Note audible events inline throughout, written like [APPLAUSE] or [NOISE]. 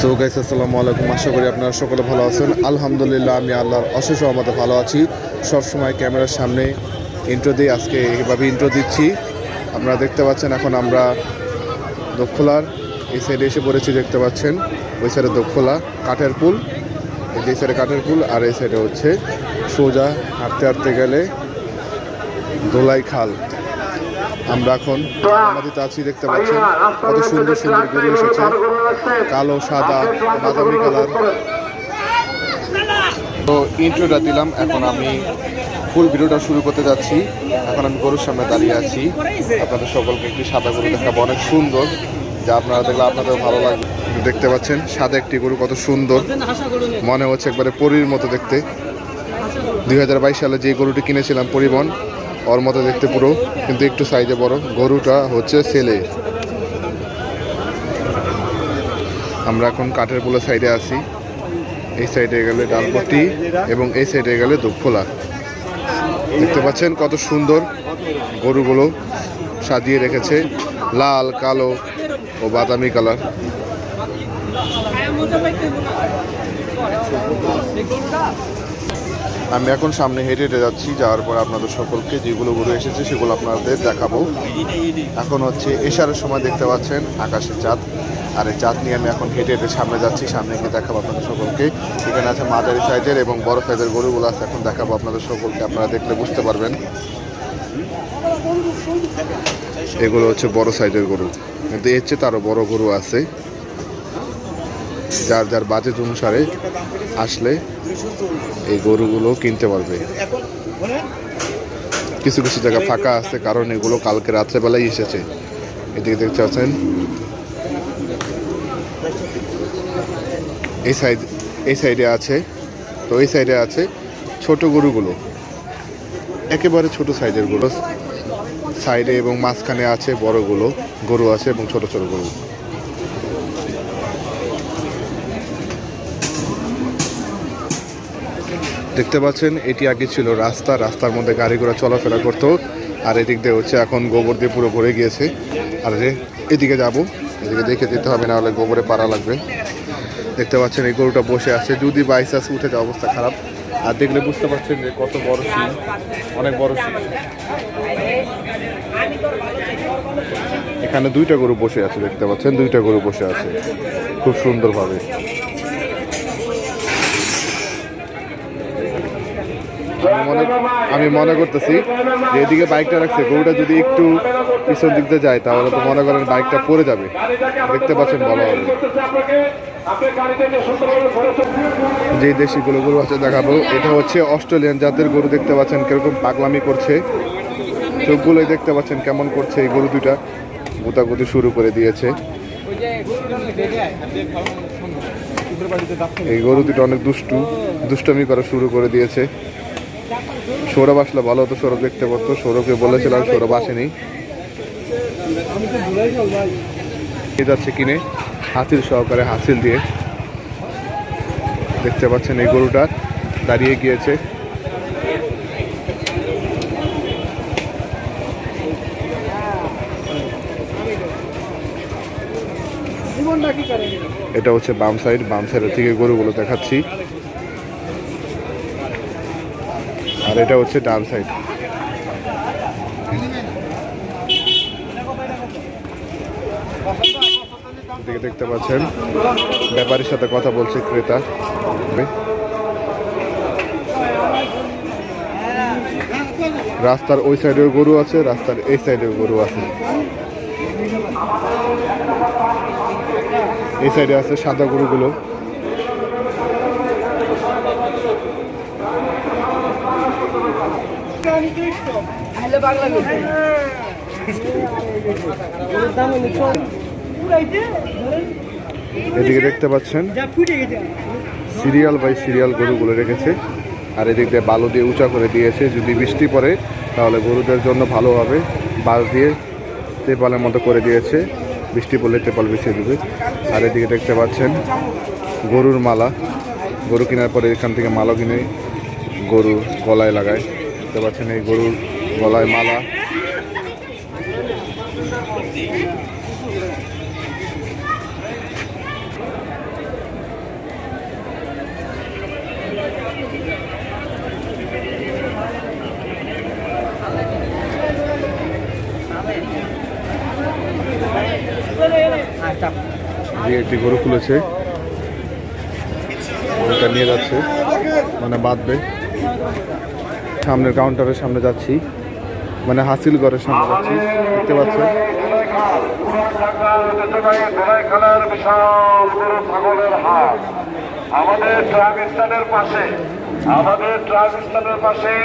So guys আসসালামু আলাইকুম। আশা করি আপনারা সকলে ভালো আছেন। আলহামদুলিল্লাহ, আমি আল্লাহর অশেষ রহমতে ভালো আছি। সবসময় ক্যামেরার সামনে ইন্ট্রো দিয়ে আজকে এইভাবে ইন্ট্রো দিচ্ছি। আপনারা দেখতে পাচ্ছেন, এখন আমরা দক্ষলার এই সাইডে এসে পড়েছি, দেখতে পাচ্ছেন। ওই সাইডে দক্ষলা কাঠের পুল। এই যে সাইডে কাঠের পুল, আর এই সাইডে হচ্ছে সোজা হাঁটতে হাঁটতে গেলে দোলাই খাল। আমরা এখন আমাদের আছি, দেখতে পাচ্ছেন কত সুন্দর সুন্দর গরু এসেছে। কালো, সাদা, বাদামি কালার। তো ইন্ট্রোটা দিলাম, এখন আমি ফুল ভিডিওটা শুরু করতে যাচ্ছি। এখন আমি গরুর সামনে দাঁড়িয়ে আছি। আপনাদের সকলকে একটি সাদা গরু দেখাবো, অনেক সুন্দর। যা আপনারা দেখলে আপনাদের ভালো লাগবে দেখতে পাচ্ছেন, সাদা একটি গরু, কত সুন্দর। মনে হচ্ছে একবারে পরীর মতো দেখতে। দুই হাজার বাইশ সালে যে গরুটি কিনেছিলাম পরিবহন ওর মতো দেখতে পুরো, কিন্তু একটু সাইজে বড়। গরুটা হচ্ছে ছেলে। আমরা এখন কাঠের পোলা সাইডে আছি। এই সাইডে গেলে ডালপট্টি এবং এই সাইডে গেলে দুঃখোলা দেখতে পাচ্ছেন কত সুন্দর গরুগুলো সাজিয়ে রেখেছে। লাল, কালো ও বাদামি কালার। আমি এখন সামনে হেঁটে হেঁটে যাচ্ছি, যাওয়ার পর আপনাদের সকলকে যেগুলো গরু এসেছে সেগুলো আপনাদের দেখাবো। এখন হচ্ছে এশারের সময় দেখতে পাচ্ছেন, আকাশের চাঁদ। আর এই চাঁদ নিয়ে আমি এখন হেঁটে হেঁটে সামনে যাচ্ছি, সামনে গিয়ে দেখাবো আপনাদের সকলকে। এখানে আছে মাঝারি সাইজের এবং বড় সাইজের গরুগুলো আছে, এখন দেখাবো আপনাদের সকলকে, আপনারা দেখলে বুঝতে পারবেন। এগুলো হচ্ছে বড় সাইজের গরু, কিন্তু এর চেয়ে তারও বড় গরু আছে। যার যার বাজেট অনুসারে আসলে এই গরুগুলো কিনতে পারবে। কিছু কিছু জায়গা ফাঁকা আছে, কারণ এগুলো কালকে রাত্রেবেলায় এসেছে। এদিকে দেখতে পাচ্ছেন। এই সাইড, এই সাইডে আছে। তো এই সাইডে আছে ছোট গরুগুলো। একেবারে ছোট সাইজের গরু। সাইডে এবং মাঝখানে আছে বড়গুলো, গরু আছে এবং ছোট ছোট গরু। দেখতে পাচ্ছেন, এটি আগে ছিল রাস্তা, রাস্তার মধ্যে গাড়ি ঘোড়া চলাফেরা করতো, আর এদিক দিয়ে হচ্ছে এখন গোবর দিয়ে পুরো ভরে গিয়েছে। আর এদিকে যাব, এদিকে দেখে যেতে হবে না হলে গোবরে পাড়া লাগবে। দেখতে পাচ্ছেন, এই গরুটা বসে আছে, যদি বাইসাস উঠে যায়, অবস্থা খারাপ। আর দেখলে বুঝতে পারছেন যে কত বড় সিং অনেক বড় সিং এখানে দুইটা গরু বসে আছে, দেখতে পাচ্ছেন, দুইটা গরু বসে আছে, খুব সুন্দরভাবে। আমি মনে আমি মনে করতেছি যে এদিকে বাইকটা রাখছে, গরুটা যদি একটু পিছন দিক দিয়ে যায়, তাহলে তো মনে করেন বাইকটা পড়ে যাবে। দেখতে পাচ্ছেন বলা হবে। যে দেশিগুলো গরু আছে দেখাবো, এটা হচ্ছে অস্ট্রেলিয়ান জাতের গরু, দেখতে পাচ্ছেন কীরকম পাগলামি করছে। চোখগুলোই দেখতে পাচ্ছেন কেমন করছে এই গরু দুটা গুতাগুতি শুরু করে দিয়েছে। এই গরু দুটো অনেক দুষ্টু, দুষ্টমি করা শুরু করে দিয়েছে। সৌরভ আসলে ভালো হতো, সৌরভ দেখতে পারতো। সৌরভকে বলেছিলাম সৌরভ আসেনি। যাচ্ছে কিনে, হাসিল সহকারে হাসিল দিয়ে। দেখতে পাচ্ছেন এই গরুটা, দাঁড়িয়ে গিয়েছে। এটা হচ্ছে বাম সাইড বাম সাইডের থেকে গরুগুলো দেখাচ্ছি। আর এটা হচ্ছে ডান সাইড। দেখতে পাচ্ছেন, ব্যাপারীর সাথে কথা বলছে ক্রেতা। রাস্তার ওই সাইডেও গরু আছে, রাস্তার এই সাইডেও গরু আছে। এই সাইডে আছে সাদা গরুগুলো। এদিকে দেখতে পাচ্ছেন সিরিয়াল বাই সিরিয়াল গরুগুলো রেখেছে। আর এদিক দিয়ে বালু দিয়ে উঁচা করে দিয়েছে। যদি বৃষ্টি পড়ে, তাহলে গরুদের জন্য ভালো হবে। বাস দিয়ে তেপালের মতো করে দিয়েছে। বৃষ্টি পড়লে তেপাল বিছিয়ে দেবে। আর এদিকে দেখতে পাচ্ছেন গরুর মালা। গরু কেনার পরে এখান থেকে মালা কিনে গরু গলায় লাগায়। দেখতে পাচ্ছেন এই গরুর গলায় মালা। দিয়ে একটি গরু খুলেছে। নিয়ে যাচ্ছে মানে বাঁধবে। সামনের কাউন্টারের সামনে যাচ্ছি। মানে হাসিল ঘরের সামনে যাচ্ছি, দেখতে হাট আমাদের ট্রাক পাশে, আমাদের ট্রাক পাশে,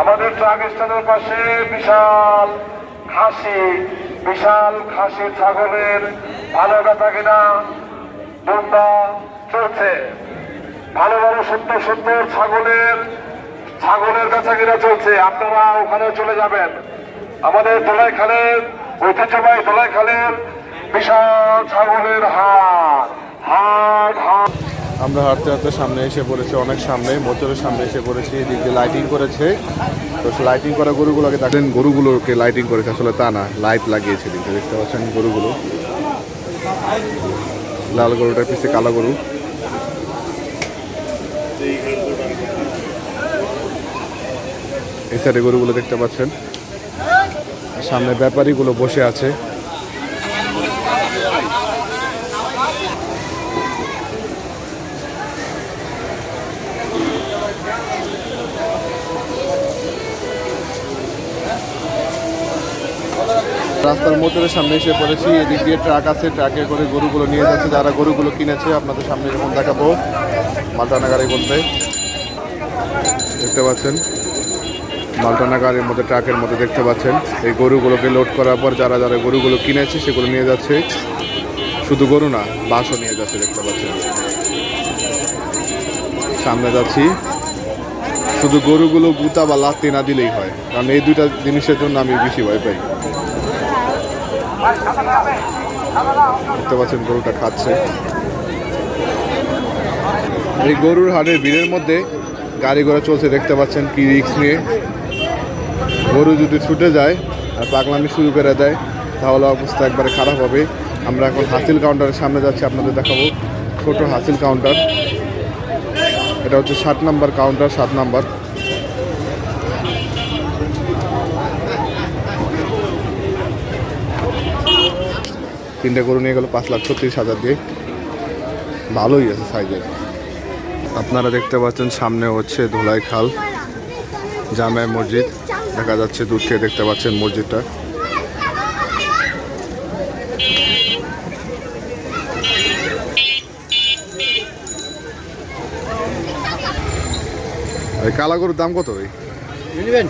আমাদের ট্রাক পাশে বিশাল খাসি, বিশাল ছাগলের ভালো কিনা ভালো ভালো সুন্দর সুন্দর ছাগলের ছাগলের কাছে কিনা চলছে। আপনারা ওখানে চলে যাবেন। আমাদের দোলাই খালের ঐতিহ্যবাহী দোলাই খালের বিশাল ছাগলের হাট। হাট হাট। আমরা হাঁটতে হাঁটতে সামনে এসে পড়েছি, অনেক সামনে মোচরের সামনে এসে পড়েছি, এদিক লাইটিং করেছে। তো লাইটিং করা গরুগুলোকে দেখেন, গরুগুলোকে লাইটিং করেছে, আসলে তা না লাইট লাগিয়েছে দিকে দেখতে পাচ্ছেন গরুগুলো। লাল গরুটার পিছিয়ে কালো গরু। এই সাইডে গরুগুলো দেখতে পাচ্ছেন। সামনে ব্যাপারীগুলো বসে আছে। রাস্তার মোটরের সামনে এসে পড়েছি। এদিক দিয়ে ট্রাক আছে, ট্রাকে করে গরুগুলো নিয়ে যাচ্ছে। যারা গরুগুলো কিনেছে, আপনাদের সামনে যখন দেখাবো। মালটানা গাড়ি বলতে। দেখতে পাচ্ছেন। মালটানা গাড়ির মধ্যে ট্রাকের মধ্যে দেখতে পাচ্ছেন। এই গরুগুলোকে লোড করার পর যারা যারা গরুগুলো কিনেছে, সেগুলো নিয়ে যাচ্ছে। শুধু গরু না, বাসও নিয়ে যাচ্ছে দেখতে পাচ্ছেন। সামনে যাচ্ছি। শুধু গরুগুলো গুতা বা লাত্তি না দিলেই হয়, কারণ এই দুইটা জিনিসের জন্য আমি বেশি ভয় পাই। দেখতে পাচ্ছেন গরুটা খাচ্ছে। এই গরুর হাটের ভিড়ের মধ্যে গাড়ি ঘোড়া চলছে, দেখতে পাচ্ছেন কি রিক্স নিয়ে। গরু যদি ছুটে যায় আর পাগলামি শুরু করে দেয়, তাহলে অবস্থা একবারে খারাপ হবে। আমরা এখন হাসিল কাউন্টারের সামনে যাচ্ছি, আপনাদের দেখাবো। ছোট হাসিল কাউন্টার এটা হচ্ছে ষাট নাম্বার কাউন্টার সাত নাম্বার। তিনটে গরু নিয়ে গেল পাঁচ লাখ ছত্রিশ হাজার দিয়ে। ভালোই আছে সাইজের আপনারা দেখতে পাচ্ছেন সামনে হচ্ছে ধুলাই খাল জামায় মসজিদ। দেখা যাচ্ছে দূর থেকে দেখতে পাচ্ছেন মসজিদটা। এই কালা গরুর দাম কত ভাই? নেবেন?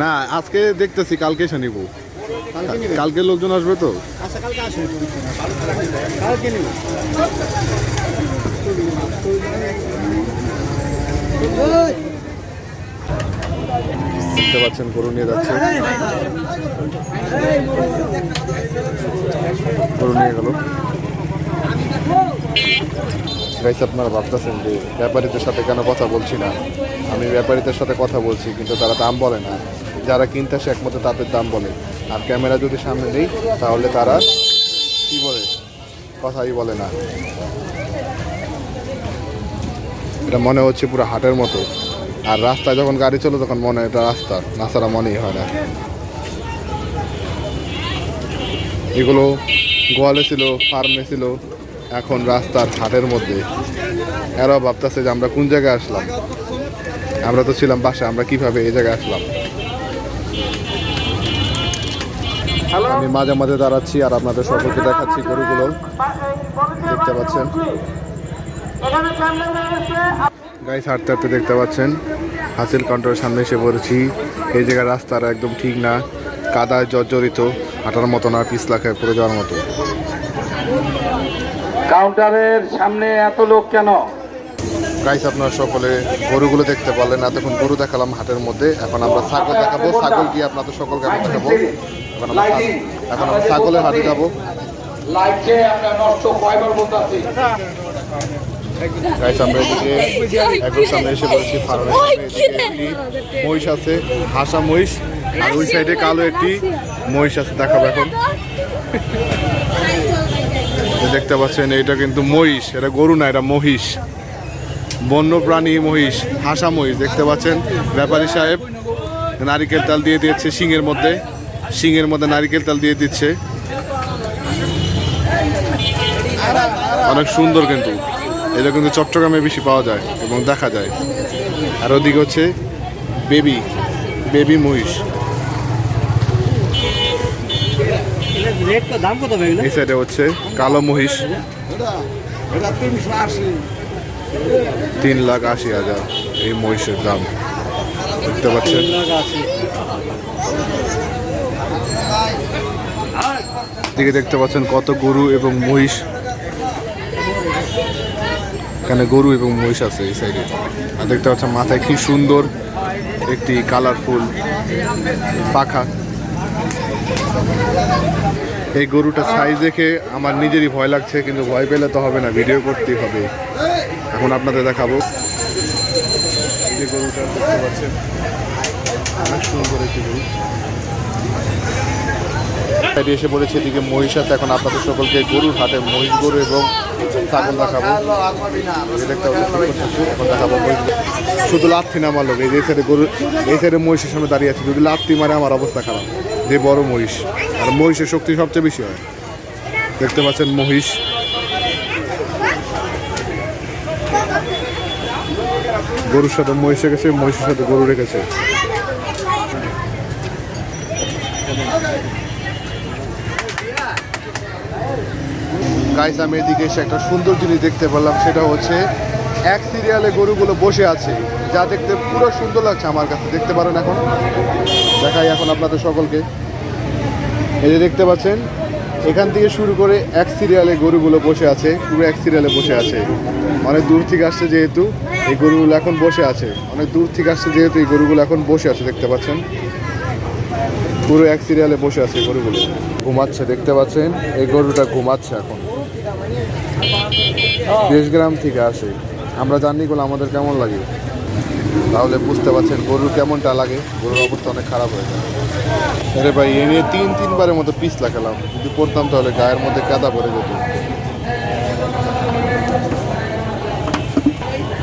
না আজকে দেখতেছি কালকে এসে নিবো। কালকে লোকজন আসবে তো? আচ্ছা কালকে দেখতে পাচ্ছেন, গরু নিয়ে যাচ্ছে। গরু নিয়ে গেল। গাইস আপনারা ভাবতেছেন যে ব্যাপারীদের সাথে কেন কথা বলছি না? আমি ব্যাপারীদের সাথে কথা বলছি, কিন্তু তারা দাম বলে না। যারা কিনতে আসে একমাত্র তাদের দাম বলে। আর ক্যামেরা যদি সামনে নেই, তাহলে তারা কি বলে? কথাই বলে না। এটা মনে হচ্ছে পুরো হাটের মতো। আর রাস্তায় যখন গাড়ি চলে তখন মনে হয় এটা রাস্তা। নাসারা মনেই হয় না। এগুলো গোয়ালে ছিল ফার্মে ছিল এখন রাস্তার হাটের মধ্যে। এরাও ভাবতেছে যে আমরা কোন জায়গায় আসলাম? আমরা তো ছিলাম বাসা আমরা কীভাবে এই জায়গায় আসলাম? আমি মাঝে মাঝে দাঁড়াচ্ছি আর আপনাদের সকলকে দেখাচ্ছি গরুগুলো। দেখতে পাচ্ছেন? গাইস হাঁটতে হাঁটতে দেখতে পাচ্ছেন। হাসিল কাউন্টারের সামনে এসে পড়েছি। এই জায়গার রাস্তাটা একদম ঠিক না। কাদায় জর্জরিত। হাঁটার মতো না পিছলা খেয়ে পড়ে যাওয়ার মতো। কাউন্টারের সামনে এত লোক কেন? গাইস আপনারা সকলে গরুগুলো দেখতে পারলেন। এতক্ষণ গরু দেখালাম হাটের মধ্যে। এখন আমরা ছাগল দেখাবো। ছাগল গিয়ে আপনাদের সকলকে এখন দেখাবো। এখন আমরা এখন আমরা ছাগলের হাটে যাব লাইটে আমরা নষ্ট কয়বার বলতেছি গাইস আমরা এদিকে [LAUGHS] একদম সামনে এসে সামনে এদিকে একটি মহিষ আছে হাসা মহিষ আর ওই সাইডে কালো একটি মহিষ আছে দেখাবো এখন। দেখতে পাচ্ছেন এটা কিন্তু মহিষ এটা গরু না এটা মহিষ। বন্য প্রাণী মহিষ হাসা মহিষ দেখতে পাচ্ছেন? ব্যাপারী সাহেব নারিকেল তেল দিয়ে দিচ্ছে শিঙের মধ্যে শিঙের মধ্যে নারিকেল তেল দিয়ে দিচ্ছে। অনেক সুন্দর কিন্তু। এটা কিন্তু চট্টগ্রামে বেশি পাওয়া যায় এবং দেখা যায়। আর ওদিকে হচ্ছে বেবি বেবি মহিষ? এই সাইডে হচ্ছে কালো মহিষ। তিন লাখ আশি হাজার এই মহিষের দাম। দেখতে পাচ্ছেন? দিকে দেখতে পাচ্ছেন কত গরু এবং মহিষ। এখানে গরু এবং মহিষ আছে এই সাইডে আর দেখতে পাচ্ছেন মাথায় কি সুন্দর একটি কালারফুল পাখা। এই গরুটা সাইজ দেখে আমার নিজেরই ভয় লাগছে, কিন্তু ভয় পেলে তো হবে না ভিডিও করতেই হবে। এখন আপনাদের দেখাবো। যে গরুটা দেখতে পাচ্ছেন, অনেক সুন্দর একটি গরু। এসে পড়েছে এদিকে মহিষ আছে এখন আপনাদের সকলকে গরুর হাটে মহিষ, গরু এবং শুধু লাথি না মারলো এই সাইডে গরু, এই সাইডে মহিষের সামনে দাঁড়িয়ে আছে, যদি লাথি মারে আমার অবস্থা খারাপ। যে বড় মহিষ, আর মহিষের শক্তি সবচেয়ে বেশি হয়। দেখতে পাচ্ছেন মহিষ। গরুর সাথে মহিষ রেখেছে মহিষের সাথে গরু রেখেছে। গাইস আমি এদিকে এসে একটা সুন্দর জিনিস দেখতে পেলাম, সেটা হচ্ছে এক সিরিয়ালে গরুগুলো বসে আছে, যা দেখতে পুরো সুন্দর লাগছে আমার কাছে, দেখতে পারেন এখন। দেখাই এখন আপনাদের সকলকে। এই যে দেখতে পাচ্ছেন, এখান থেকে শুরু করে এক সিরিয়ালে গরুগুলো বসে আছে, পুরো এক সিরিয়ালে বসে আছে। অনেক দূর থেকে আসছে যেহেতু, এই গরুগুলো এখন বসে আছে। অনেক দূর থেকে আসছে যেহেতু, এই গরুগুলো এখন বসে আছে, দেখতে পাচ্ছেন। পুরো এক সিরিয়ালে বসে আছে গরুগুলো। ঘুমাচ্ছে, দেখতে পাচ্ছেন? এই গরুটা ঘুমাচ্ছে এখন। দেশগ্রাম থেকে আসে। আমরা জানি গুলো আমাদের কেমন লাগে? তাহলে বুঝতে পারছেন গরুর কেমনটা লাগে। গরুর অবস্থা অনেক খারাপ হয়ে যায়। আরে ভাই, এ নিয়ে তিন, তিনবারের মতো পিস লাগালাম। যদি পড়তাম তাহলে গায়ের মধ্যে কাদা পড়ে যেত।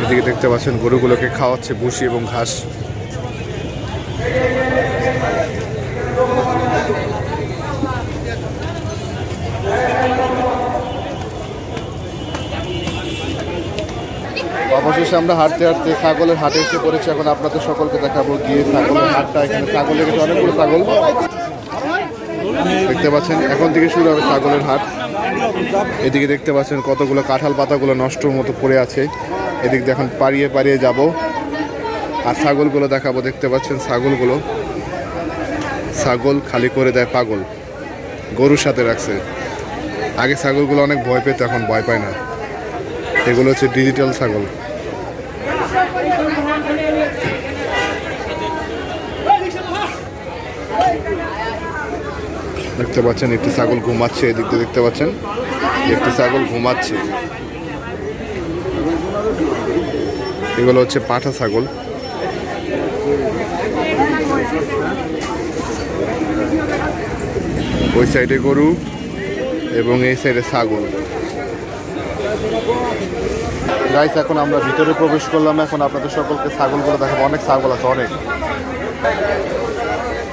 এদিকে দেখতে পাচ্ছেন গরুগুলোকে খাওয়াচ্ছে ভুসি এবং ঘাস। অবশেষে আমরা হাঁটতে হাঁটতে ছাগলের হাটে এসে পড়েছি। এখন আপনাদের সকলকে দেখাবো গিয়ে ছাগলের হাটটা। এখানে ছাগল রেখেছে অনেকগুলো ছাগল। দেখতে পাচ্ছেন, এখন থেকে শুরু হবে ছাগলের হাট। এদিকে দেখতে পাচ্ছেন কতগুলো কাঁঠাল পাতাগুলো নষ্টর মতো পড়ে আছে। এদিক এখন পাড়িয়ে পাড়িয়ে যাব। আর ছাগলগুলো দেখাবো, দেখতে পাচ্ছেন ছাগলগুলো। ছাগল খালি করে দেয় পাগল। গরুর সাথে রাখছে। আগে ছাগলগুলো অনেক ভয় পেত, এখন ভয় পায় না। এগুলো হচ্ছে ডিজিটাল ছাগল। দেখতে পাচ্ছেন, একটি ছাগল ঘুমাচ্ছে, এদিক দিয়ে দেখতে পাচ্ছেন, একটি ছাগল ঘুমাচ্ছে। এগুলো হচ্ছে পাঠা ছাগল। ওই সাইডে গরু এবং এই সাইডে ছাগল। গাইস এখন আমরা ভিতরে প্রবেশ করলাম। এখন আপনাদের সকলকে ছাগলগুলো দেখাবো। অনেক ছাগল আছে, অনেক।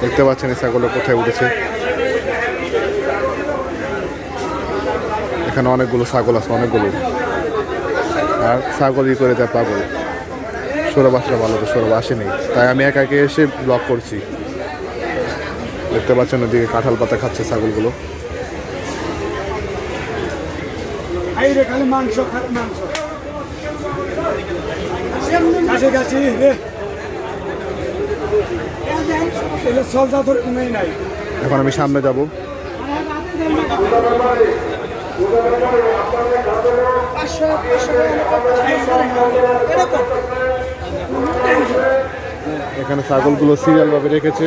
দেখতে পাচ্ছেন এই ছাগলটা কোথায় উঠেছে। এখানে অনেকগুলো ছাগল আছে, অনেকগুলো। আর ছাগলই করে দেয় পাগল। সৌরভ আসলে ভালো তো, সৌরভ আসেনি। তাই আমি একা একে এসে ব্লক করছি। দেখতে পাচ্ছেন ওদিকে কাঁঠাল পাতা খাচ্ছে ছাগলগুলো। মাংস মাংস। কাছে গেছি। এখন আমি সামনে যাব। এখানে ছাগলগুলো সিরিয়াল ভাবে রেখেছে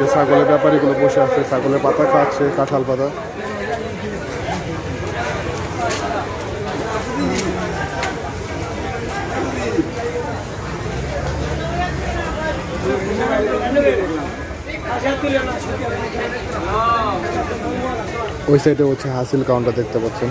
যে ছাগলের ব্যাপারীগুলো বসে আছে, ছাগলের পাতা খাচ্ছে, কাঁঠাল পাতা। ওই সাইডে হচ্ছে হাসিল কাউন্টার দেখতে পাচ্ছেন।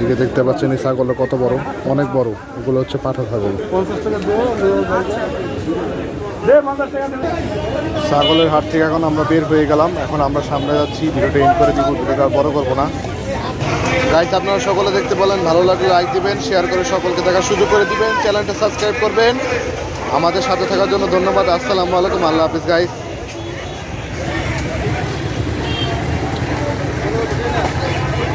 এদিকে দেখতে পাচ্ছেন এই ছাগলটা কত বড়? অনেক বড়। এগুলো হচ্ছে পাঠা ছাগল। ছাগলের হাট থেকে এখন আমরা বের হয়ে গেলাম। এখন আমরা সামনে যাচ্ছি। ভিডিওটা এন্ড করে দিব। ভিডিওটা বড় করব না। গাইস আপনারা সকলে দেখতে বলেন ভালো লাগলে লাইক দিবেন শেয়ার করে সকলকে দেখার সুযোগ করে দিবেন। চ্যানেলটা সাবস্ক্রাইব করবেন। আমাদের সাথে থাকার জন্য ধন্যবাদ। আসসালামু আলাইকুম। আল্লাহ হাফিজ গাইস